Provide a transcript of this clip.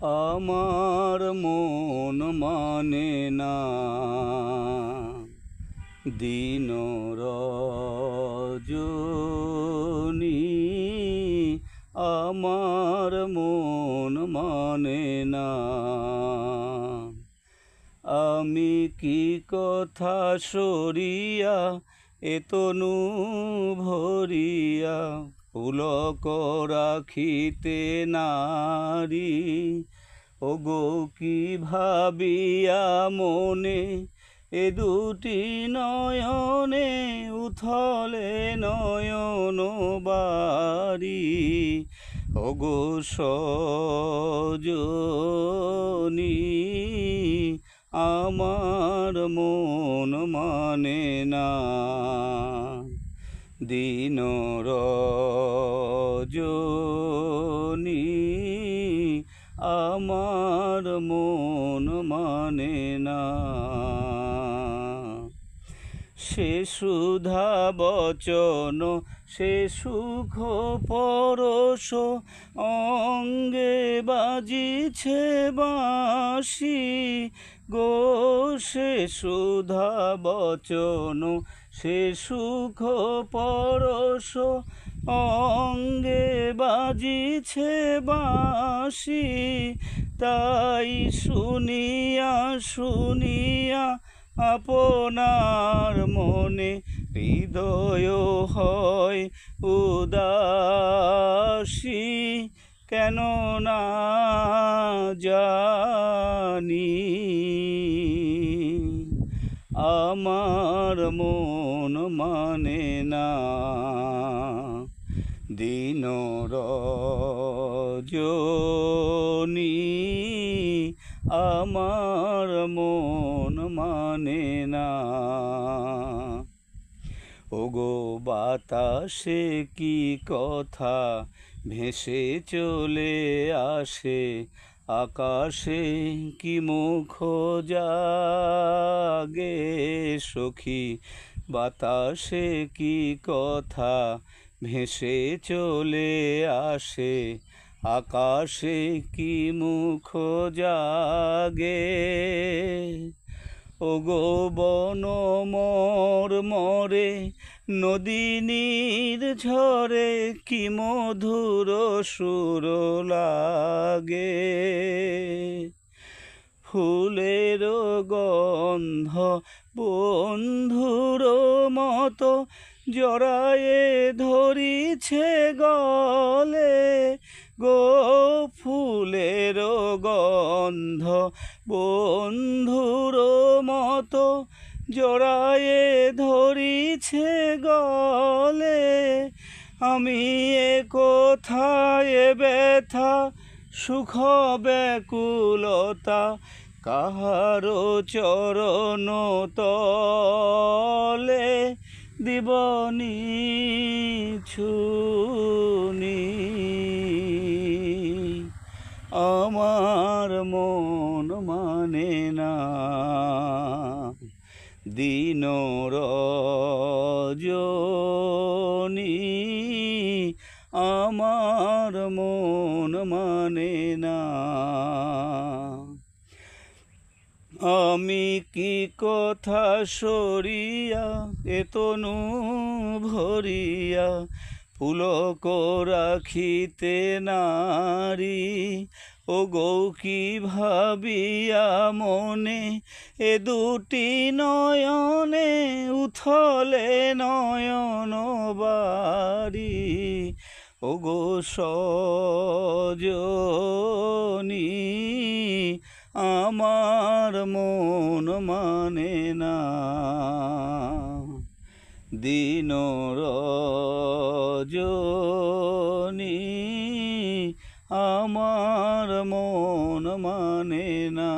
আমার মন মানে না। দিন রজনী আমার মন মানে না। আমি কি কথা সরিয়া এতনু ভরিয়া পুলক রাখিতে নারী, ওগো কি ভাবিয়া মনে, এ দুটি নয়নে উথলে নয়ন বাড়ি, ওগো সজনী, আমার মন মানে না। দিন রজনী আমার মন মানে না। সে সুধা বচন, সে সুখ পরশ অঙ্গে বাজিছে বাঁশি। গো সে সুধা বচন সে সুখ পরশ অঙ্গে বাজিছে বাঁশি। তাই শুনিয়া শুনিয়া আপনার মনে হৃদয় হয় উদাসী। কেন না জানি আমার মন মানে না। দিন রজনী আমার মন মানে না। ওগো বাতাসে কি কথা ভেসে চলে আসে? আকাশে কি মুখ জাগে সখী? বাতাসে কি কথা ভেসে চলে আসে? আকাশে কি মুখ জাগে? ওগো বন মর মরে নদিনীর ঝরে কি মধুর সুর লাগে? ফুলের গন্ধ বন্ধুর মতো জড়ায়ে ধরিছে গলে। গো ফুলের গন্ধ বন্ধুর মতো জড়ায়ে ধরিছে গলে, আমি এ কোথায় ব্যথা সুখ ব্যাকুলতা কাহারো চরণ তলে দিবনি ছুনি আমার মন দিন রজনী আমার মন মানে না। আমি কি কথা সরিয়া এতনু ভরিয়া, ফুলক রাখিতে নারী ও গৌ কি ভাবিয়া মনে এ দুটি নয়নে উথলে নয়ন বাড়ি? ও গো সজনী, আমার মন মানে না। দিন রজনী, আমার মন মানে না